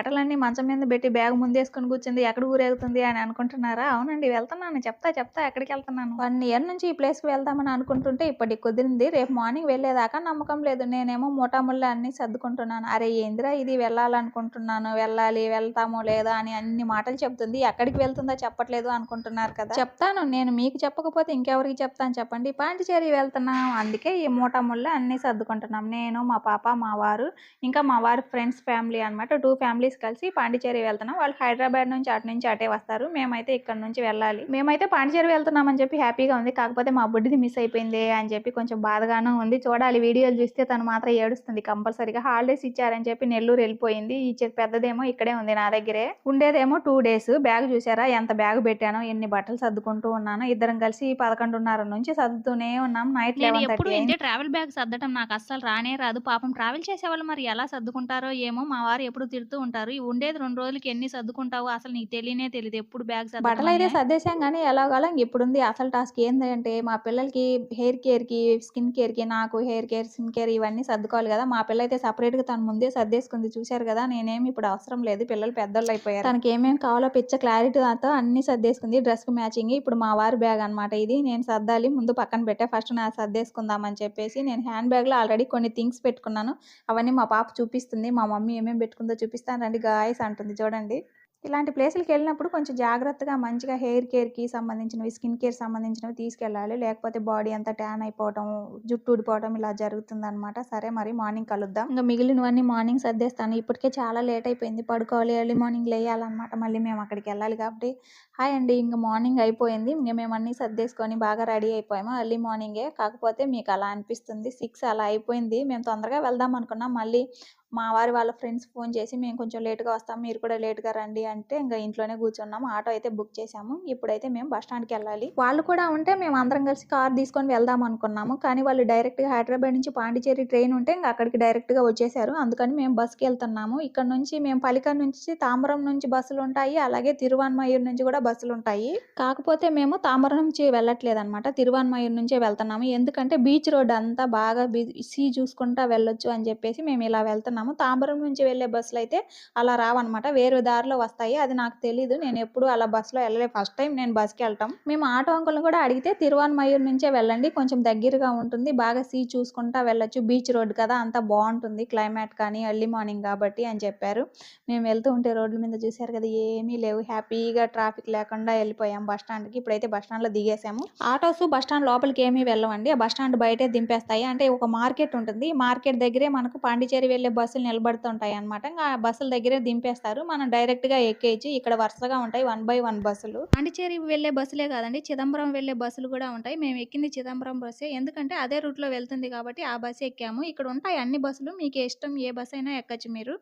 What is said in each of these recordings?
బట్టలన్నీ మంచం మీద పెట్టి బ్యాగ్ ముందేసుకొని కూర్చుంది ఎక్కడ ఊరేగుతుంది అని అనుకుంటున్నారా? అవునండి వెళ్తున్నాను చెప్తా చెప్తా ఎక్కడికి వెళ్తున్నాను? వన్ ఇయర్ నుంచి ఈ ప్లేస్కి వెళ్దామని అనుకుంటుంటే ఇప్పటికి కుదిరింది. రేపు మార్నింగ్ వెళ్ళేదాకా నమ్మకం లేదు. నేనేమో మూటాముళ్ళ అన్ని సర్దుకుంటున్నాను. అరే ఏందిరా ఇది? వెళ్ళాలనుకుంటున్నాను. వెళ్ళాలి వెళ్తామో లేదా అని అన్ని మాటలు చెప్తుంది. ఎక్కడికి వెళ్తుందో చెప్పట్లేదు అనుకుంటున్నారు కదా? చెప్తాను. నేను మీకు చెప్పకపోతే ఇంకెవరికి చెప్తాను చెప్పండి. పాండిచేరి వెళ్తున్నాం. అందుకే ఈ మూటాముళ్ళ అన్ని సర్దుకుంటున్నాం. నేను మా పాప మా వారు ఇంకా మా వారి ఫ్రెండ్స్ ఫ్యామిలీ అన్నమాట. టూ ఫ్యామిలీస్ కలిసి పాండిచేరి వెళ్తున్నాం. వాళ్ళు హైదరాబాద్ నుంచి అటు నుంచి అటే వస్తారు. మేమైతే ఇక్కడ నుంచి వెళ్ళాలి. మేమైతే పాండిచేరి వెళ్తున్నామని చెప్పి హ్యాపీగా ఉంది. కాకపోతే మా బుడ్డిది మిస్ అయిపోయింది అని చెప్పి కొంచెం బాధగానే ఉంది. చూడాలి వీడియోలు చూస్తే తను మాత్రం ఏడుస్తుంది. కంపల్సరీగా హాలిడేస్ ఇచ్చారని చెప్పి నెల్లూరు వెళ్ళిపోయింది. ఇచ్చే పెద్దదేమో ఇక్కడే ఉంది నా దగ్గరే. ఉండేదేమో టూ డేస్ బ్యాగ్ చూసారా? ఎంత బ్యాగ్ పెట్టానో ఎన్ని బట్టలు సర్దుకుంటూ ఉన్నాను. ఇద్దరం కలిసి పదకొండున్నర నుంచి సర్దుతూనే ఉన్నాం. నైట్ ఎప్పుడు ఇంతే ట్రావెల్ బ్యాగ్ సర్దటం నాకు అస్సలు రానే రాదు. పాపం ట్రావెల్ చేసే వాళ్ళు మరి ఎలా సర్దుకుంటారో ఏమో మా వారు ఎప్పుడు తిడుతూ ఉంటారు. ఈ ఉండేది రెండు రోజులకి ఎన్ని సర్దుకుంటావు అసలు నీకు తెలియనే తెలియదు ఎప్పుడు బ్యాగ్ బట్టలు అయితే సర్దేశాం కానీ ఎలాగోలా ఇప్పుడు ఉంది అసలు టాస్క్ ఏంటంటే మా పిల్లలకి హెయిర్ కేర్కి స్కిన్ కేర్కి నాకు హెయిర్ కేర్ స్కిన్ కేర్ ఇవన్నీ సర్దుకోవాలి కదా. మా పిల్ల అయితే సపరేట్గా తను ముందే సర్దేసుకుంది. చూశారు కదా నేనేమి ఇప్పుడు అవసరం లేదు. పిల్లలు పెద్దోళ్ళు అయిపోయారు. తనకి ఏమేమి కావాలో పిచ్చ క్లారిటీ తో అన్ని సర్దేసుకుంది. డ్రెస్కి మ్యాచింగ్ ఇప్పుడు మా వారి బ్యాగ్ అన్నమాట ఇది. నేను సర్దాలి ముందు పక్కన పెట్టా ఫస్ట్ నా సర్దేసుకుందామని చెప్పేసి నేను హ్యాండ్ బ్యాగ్లో ఆల్రెడీ కొన్ని థింగ్స్ పెట్టుకున్నాను. అవన్నీ మా పాప చూపిస్తుంది. మా మమ్మీ ఏమేమి పెట్టుకుందో చూపిస్తాను అండి గాయస్ అంటుంది చూడండి. ఇలాంటి ప్లేసులకి వెళ్ళినప్పుడు కొంచెం జాగ్రత్తగా మంచిగా హెయిర్ కేర్కి సంబంధించినవి స్కిన్ కేర్ సంబంధించినవి తీసుకెళ్ళాలి. లేకపోతే బాడీ అంతా ట్యాన్ అయిపోవటం జుట్టు ఊడిపోవటం ఇలా జరుగుతుంది అనమాట సరే మరి మార్నింగ్ కలుద్దాం. ఇంకా మిగిలినవన్నీ మార్నింగ్ సర్దేస్తాను. ఇప్పటికే చాలా లేట్ అయిపోయింది. పడుకోవాలి ఎర్లీ మార్నింగ్ లేయాలన్నమాట. మళ్ళీ మేము అక్కడికి వెళ్ళాలి కాబట్టి. హాయ్ అండి. ఇంకా మార్నింగ్ అయిపోయింది. ఇంకా మేము అన్నీ సర్దేసుకొని బాగా రెడీ అయిపోయాము. ఎర్లీ మార్నింగే. కాకపోతే మీకు అలా అనిపిస్తుంది. సిక్స్ అలా అయిపోయింది. మేము తొందరగా వెళ్దాం అనుకున్నాం. మళ్ళీ మా వారి వాళ్ళ ఫ్రెండ్స్ ఫోన్ చేసి మేము కొంచెం లేట్గా వస్తాం మీరు కూడా లేట్గా రండి అంటే ఇంకా ఇంట్లోనే కూర్చున్నాము ఆటో అయితే బుక్ చేసాము ఇప్పుడైతే మేము బస్ స్టాండ్కి వెళ్ళాలి. వాళ్ళు కూడా ఉంటే మేము అందరం కలిసి కార్ తీసుకొని వెళ్దాం అనుకున్నాము. కానీ వాళ్ళు డైరెక్ట్గా హైదరాబాద్ నుంచి పాండిచేరి ట్రైన్ ఉంటే ఇంకా అక్కడికి డైరెక్ట్గా వచ్చేసారు. అందుకని మేము బస్కి వెళ్తున్నాము. ఇక్కడ నుంచి మేము పలికర్ నుంచి తాంబరం నుంచి బస్సులు ఉంటాయి. అలాగే తిరువన్మయూర్ నుంచి కూడా బస్సులు ఉంటాయి. కాకపోతే మేము తామరం నుంచి వెళ్ళట్లేదు అనమాట తిరువన్మయూర్ నుంచే వెళ్తున్నాము. ఎందుకంటే బీచ్ రోడ్ అంతా బాగా సీ చూసుకుంటా వెళ్ళొచ్చు అని చెప్పేసి మేము ఇలా వెళ్తున్నాము. తాంబరం నుంచి వెళ్ళే బస్సులు అయితే అలా రావన్నమాట. వేరే దారిలో వస్తాయి. అది నాకు తెలీదు. నేను ఎప్పుడు అలా బస్సులో వెళ్ళలేదు ఫస్ట్ టైం నేను బస్కి వెళ్తాం. మేము ఆటో అంకుల్ని కూడా అడిగితే తిరువన్మయూర్ నుంచే వెళ్ళండి. కొంచెం దగ్గరగా ఉంటుంది. బాగా సీ చూసుకుంటా వెళ్ళొచ్చు. బీచ్ రోడ్ కదా అంతా బాగుంటుంది. క్లైమేట్ కానీ ఎర్లీ మార్నింగ్ కాబట్టి అని చెప్పారు. మేము వెళ్తూ ఉంటే రోడ్ల మీద చూసారు కదా ఏమీ లేవు. హ్యాపీగా ట్రాఫిక్ లేకుండా వెళ్ళిపోయాం బస్ స్టాండ్కి. ఇప్పుడైతే బస్ స్టాండ్లో దిగేసాము ఆటోస్ బస్ స్టాండ్ లోపలికి ఏమీ వెళ్ళవండి. ఆ బస్ స్టాండ్ బయటే దింపేస్తాయి. అంటే ఒక మార్కెట్ ఉంటుంది. మార్కెట్ దగ్గరే మనకు పాండిచేరి వెళ్ళే బస్సులు నిలబడుతుంటాయి అనమాట ఆ బస్సుల దగ్గరే దింపేస్తారు. మనం డైరెక్ట్గా ఎక్కేయచ్చు. ఇక్కడ వరుసగా ఉంటాయి వన్ బై వన్ బస్సులు. పాండిచేరి వెళ్ళే బస్సులే కాదండి. చిదంబరం వెళ్ళే బస్సులు కూడా ఉంటాయి. మేము ఎక్కింది చిదంబరం బస్సే. ఎందుకంటే అదే రూట్లో వెళ్తుంది కాబట్టి ఆ బస్సు ఎక్కాము. ఇక్కడ ఉంటాయి అన్ని బస్సులు. మీకు ఇష్టం ఏ బస్సు అయినా ఎక్కచ్చు మీరు.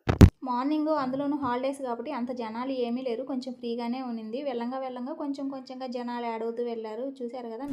మార్నింగ్ అందులోనూ హాలిడేస్ కాబట్టి అంత జనాలు ఏమీ లేరు. కొంచెం ఫ్రీగానే ఉన్నింది. వెళ్ళంగా వెళ్ళంగా కొంచెం కొంచెంగా జనాలు యాడ్ అవుతూ వెళ్ళారు. చూశారు కదా?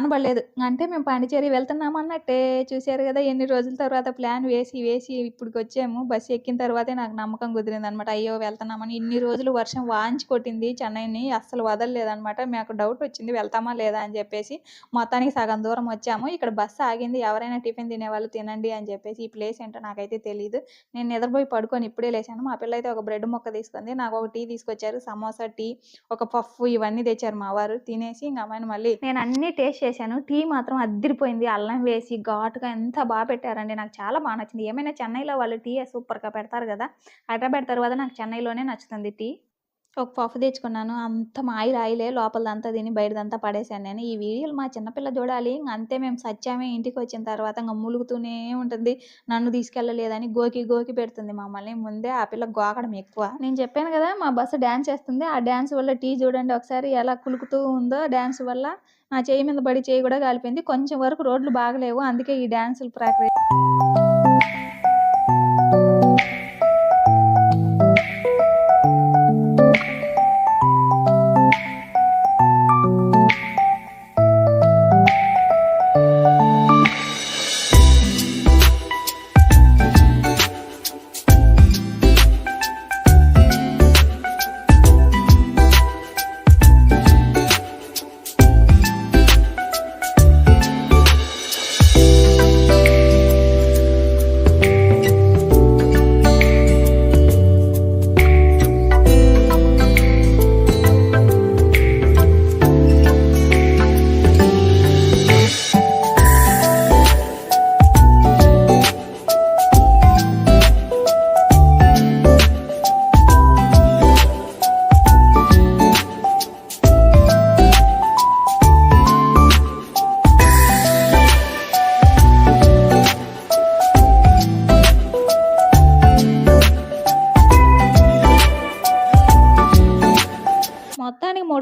కానబడలేదు అంటే మేము పాండిచేరి వెళ్తున్నాం అన్నట్టే. చూశారు కదా ఎన్ని రోజుల తర్వాత ప్లాన్ వేసి వేసి ఇప్పటికి వచ్చాము బస్సు ఎక్కిన తర్వాతే నాకు నమ్మకం కుదిరింది అనమాట అయ్యో వెళ్తున్నామని ఇన్ని రోజులు వర్షం వాంచి కొట్టింది చెన్నైని అస్సలు వదలలేదనమాట. మాకు డౌట్ వచ్చింది వెళ్తామా లేదా అని చెప్పేసి మొత్తానికి సగం దూరం వచ్చాము. ఇక్కడ బస్సు ఆగింది ఎవరైనా టిఫిన్ తినేవాళ్ళు తినండి అని చెప్పేసి ఈ ప్లేస్ ఏంటో నాకైతే తెలియదు నేను నిద్రపోయి పడుకొని ఇప్పుడే లేచాను. మా పిల్ల అయితే ఒక బ్రెడ్ ముక్క తీసుకుంది నాకు ఒక టీ తీసుకొచ్చారు సమోసా టీ ఒక పఫ్ ఇవన్నీ తెచ్చారు మా వారు. తినేసి ఇంకా అమ్మాయిని మళ్ళీ నేను అన్ని టేస్ట్ చేశాను. టీ మాత్రం అద్దరిపోయింది. అల్లం వేసి ఘాటుగా ఎంత బాగా పెట్టారండి. నాకు చాలా బాగా నచ్చింది. ఏమైనా చెన్నైలో వాళ్ళు టీ సూపర్గా పెడతారు కదా హైదరాబాద్ తర్వాత నాకు చెన్నైలోనే నచ్చుతుంది టీ. ఒక పఫ్ తెచ్చుకున్నాను. అంత మా ఆయిల్ ఆయిలే లోపలదంతా తిని బయటదంతా పడేసాను నేను. ఈ వీడియోలు మా చిన్నపిల్ల చూడాలి. ఇంక అంతే మేము సత్యామే ఇంటికి వచ్చిన తర్వాత ఇంకా ములుగుతూనే ఉంటుంది. నన్ను తీసుకెళ్ళలేదని గోకి గోకి పెడుతుంది మమ్మల్ని. ముందే ఆ పిల్ల గోకడం ఎక్కువ. నేను చెప్పాను కదా మా బస్సు డ్యాన్స్ చేస్తుంది ఆ డ్యాన్స్ వల్ల టీ చూడండి ఒకసారి ఎలా కులుకుతూ ఉందో డ్యాన్స్ వల్ల నా చేయి మీద పడి చేయి కూడా కాలిపోయింది. కొంచెం వరకు రోడ్లు బాగలేవు. అందుకే ఈ డాన్సులు ప్రాక్టీస్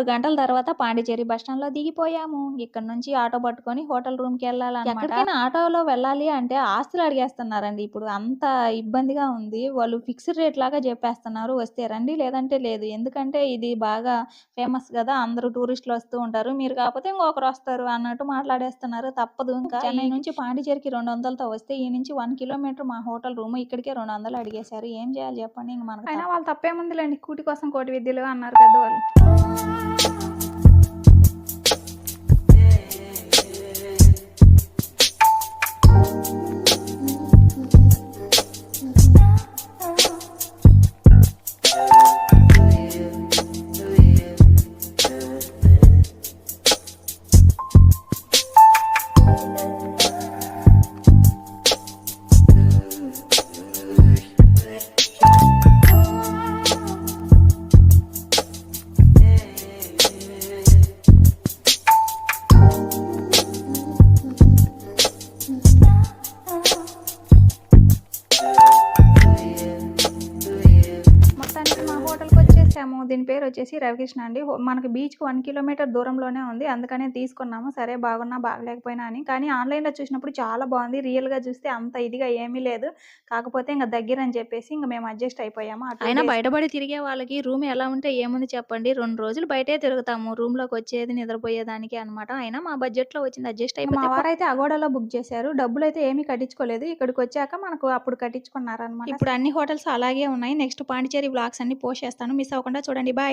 గంటల తర్వాత పాండిచేరి బస్ స్టాండ్‌లో దిగిపోయాము. ఇక్కడి నుంచి ఆటో పట్టుకొని హోటల్ రూమ్‌కెళ్ళాలన్నమాట. ఎక్కడికైనా ఆటోలో వెళ్ళాలి అంటే ఆస్తులు అడిగేస్తున్నారండి ఇప్పుడు. అంత ఇబ్బందిగా ఉంది. వాళ్ళు ఫిక్స్డ్ రేట్ లాగా చెప్పేస్తున్నారు. వస్తే రండి లేదంటే లేదు. ఎందుకంటే ఇది బాగా ఫేమస్ గదా! అందరూ టూరిస్టులు వస్తూ ఉంటారు. మీరు కాకపోతే ఇంకొకరు వస్తారు అన్నట్టు మాట్లాడేస్తున్నారు. తప్పదు ఇంకా. చెన్నై నుంచి పాండిచేరికి 200తో వస్తే ఈ నుంచి 1 కిలోమీటర్ మా హోటల్ రూమ్. ఇక్కడికే 200 అడిగేశారు. ఏం చేయాలి చెప్పండి ఇంక మనకు. అయినా వాళ్ళ తప్పేముందిలేండి. కూటి కోసం కోటి విద్యలు అన్నారు పెద్దవాళ్ళు. మొత్తానికి వచ్చేసాము. దీని పేరు వచ్చేసి రవికృష్ణ అండి. మనకి బీచ్‌కి 1 కిలోమీటర్ దూరంలోనే ఉంది. అందుకనే తీసుకున్నాము. సరే బాగున్నా, బాగలేకపోయినా అని. కానీ ఆన్‌లైన్‌లో చూసినప్పుడు చాలా బాగుంది. రియల్‌గా చూస్తే అంత ఇదిగా ఏమీ లేదు. కాకపోతే ఇంక దగ్గరని చెప్పేసి ఇంక మేము అడ్జస్ట్ అయిపోయాము. ఆ 2 అయినా బయటపడి తిరిగే వాళ్ళకి రూమ్ ఎలా ఉంటే ఏముంది చెప్పండి. 2 రోజులు బయటే తిరుగుతాము. రూమ్‌లోకి వచ్చేది నిద్రపోయేదానికే అనమాట. అయినా మా బడ్జెట్‌లో వచ్చింది అడ్జస్ట్ మా అయిపోతే ప వారైతే అగోడాలో బుక్ చేశారు. డబ్బులైతే ఏమీ కట్టించుకోలేదు. ఇక్కడికొచ్చాక మనకు అప్పుడు కట్టించుకున్నారనమాట. ఇప్పుడు అన్ని హోటల్స్ అలాగే ఉన్నాయి. నెక్స్ట్ పాండిచేరి వ్లాగ్స్ అన్ని పోస్ట్ చేస్తాను. మిస్ అవ్వకుండా తప్పకుండా చూడండి. బాయ్